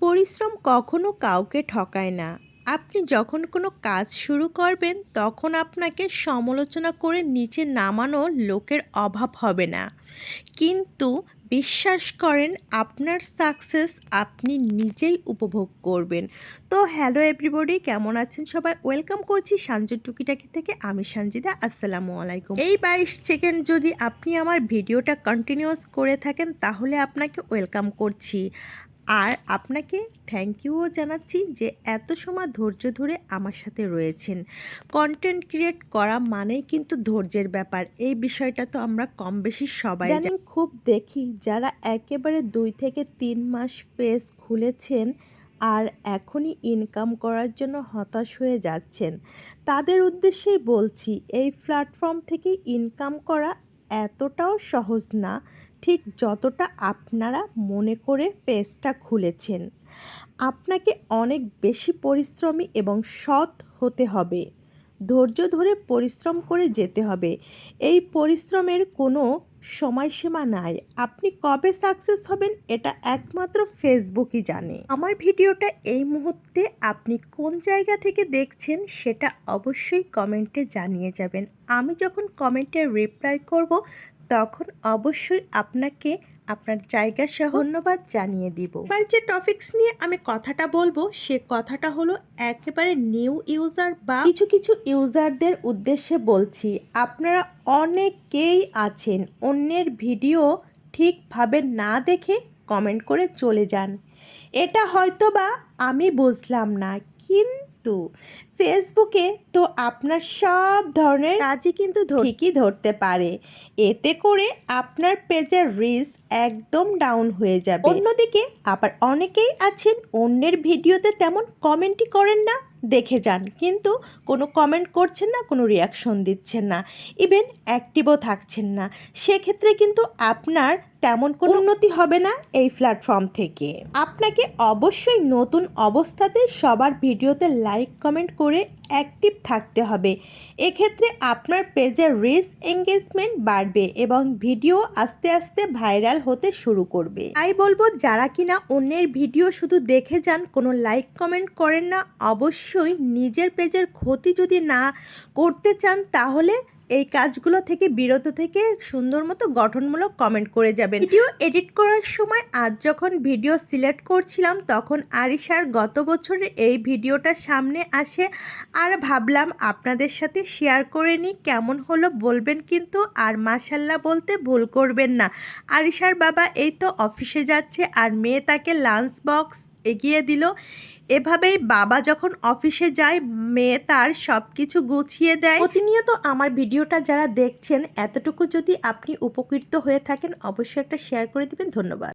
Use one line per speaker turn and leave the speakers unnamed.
পরিশ্রম কখনো কাউকে ঠকায় না। আপনি যখন কোনো কাজ শুরু করবেন, তখন আপনাকে সমালোচনা করে নিচে নামানোর লোকের অভাব হবে না। কিন্তু বিশ্বাস করেন, আপনার সাকসেস আপনি নিজেই উপভোগ করবেন। তো হ্যালো এভরিবডি কেমন আছেন সবাই? ওয়েলকাম করছি সাঞ্জুর টুকিটাকি থেকে। আমি সঞ্জিদা আসসালামু আলাইকুম। এই বাইশ সেকেন্ড যদি আপনি আমার ভিডিওটা কন্টিনিউয়াস করে থাকেন, তাহলে আপনাকে ওয়েলকাম করছি। আর আপনাকে থ্যাংক ইউও জানাচ্ছি যে এত সময় ধৈর্য ধরে আমার সাথে রয়েছেন। কন্টেন্ট ক্রিয়েট করা মানেই কিন্তু ধৈর্যের ব্যাপার। এই বিষয়টা তো আমরা কম বেশি সবাই জানি। খুব দেখি যারা একেবারে দুই থেকে তিন মাস পেজ খুলেছেন আর এখনই ইনকাম করার জন্য হতাশ হয়ে যাচ্ছেন তাদের উদ্দেশ্যেই বলছি এই প্ল্যাটফর্ম থেকে ইনকাম করা এতটাও সহজ না। ঠিক যতটা আপনারা মনে করে পেজটা খুলেছেন, আপনাকে অনেক বেশি পরিশ্রমী এবং সৎ হতে হবে। ধৈর্য ধরে পরিশ্রম করে যেতে হবে। এই পরিশ্রমের কোনো সময়সীমা নাই। আপনি কবে সাকসেস হবেন এটা একমাত্র ফেসবুকই জানে। আমার ভিডিওটা এই মুহূর্তে আপনি কোন জায়গা থেকে দেখছেন সেটা অবশ্যই কমেন্টে জানিয়ে যাবেন। আমি যখন কমেন্টে রিপ্লাই করব তখন অবশ্যই আপনাকে আপনার জায়গা সহ ধন্যবাদ জানিয়ে দিব। এবার যে টপিকস নিয়ে আমি কথাটা বলব, সে কথাটা হলো একেবারে নিউ ইউজার বা কিছু কিছু ইউজারদের উদ্দেশ্যে বলছি। আপনারা অনেকেই আছেন, অন্যের ভিডিও ঠিকভাবে না দেখে কমেন্ট করে চলে যান। এটা হয়তো বা আমি বুঝলাম না, কিন্তু ফেসবুকে তো আপনার সব ধরনের কাজই কিন্তু ঠিকই ধরতে পারে। এতে করে আপনার পেজের রিচ একদম ডাউন হয়ে যাবে। অন্যদিকে আবার অনেকেই আছেন, অন্যের ভিডিওতে তেমন কমেন্টই করেন না, দেখে যান। কিন্তু কোনো কমেন্ট করছেন না, কোনো রিয়াকশন দিচ্ছেন না। ইভেন অ্যাক্টিভও থাকছেন না। সেক্ষেত্রে কিন্তু আপনার তেমন কোনো উন্নতি হবে না এই প্ল্যাটফর্ম থেকে। আপনাকে অবশ্যই নতুন অবস্থাতে সবার ভিডিওতে লাইক কমেন্ট করে অ্যাক্টিভ থাকতে হবে। এক্ষেত্রে আপনার পেজের রিস এঙ্গেজমেন্ট বাড়বে এবং ভিডিও আস্তে আস্তে ভাইরাল হতে শুরু করবে। তাই বলব, যারা কিনা অন্যের ভিডিও শুধু দেখে যান, কোনো লাইক কমেন্ট করেন না, অবশ্যই নিজের পেজের ক্ষতি যদি না করতে চান, তাহলে এই কাজগুলো থেকে বিরত থেকে সুন্দর মতো গঠনমূলক কমেন্ট করে যাবেন। ভিডিও এডিট করার সময় আজ যখন ভিডিও সিলেক্ট করছিলাম, তখন আরিশার গত বছরের এই ভিডিওটা সামনে আসে আর ভাবলাম আপনাদের সাথে শেয়ার করে নিই, কেমন হলো বলবেন কিন্তু আর মাসাল্লাহ বলতে ভুল করবেন না। আরিশার বাবা এই তো অফিসে যাচ্ছে আর মেয়ে তাকে লাঞ্চ বক্স এগিয়ে দিল। এভাবেই বাবা যখন অফিসে যায়, মেয়ে তার সব কিছু গুছিয়ে দেয়। প্রতিনিয়ত আমার ভিডিওটা যারা দেখছেন, এতটুকু যদি আপনি উপকৃত হয়ে থাকেন, অবশ্যই একটা শেয়ার করে দিবেন। ধন্যবাদ।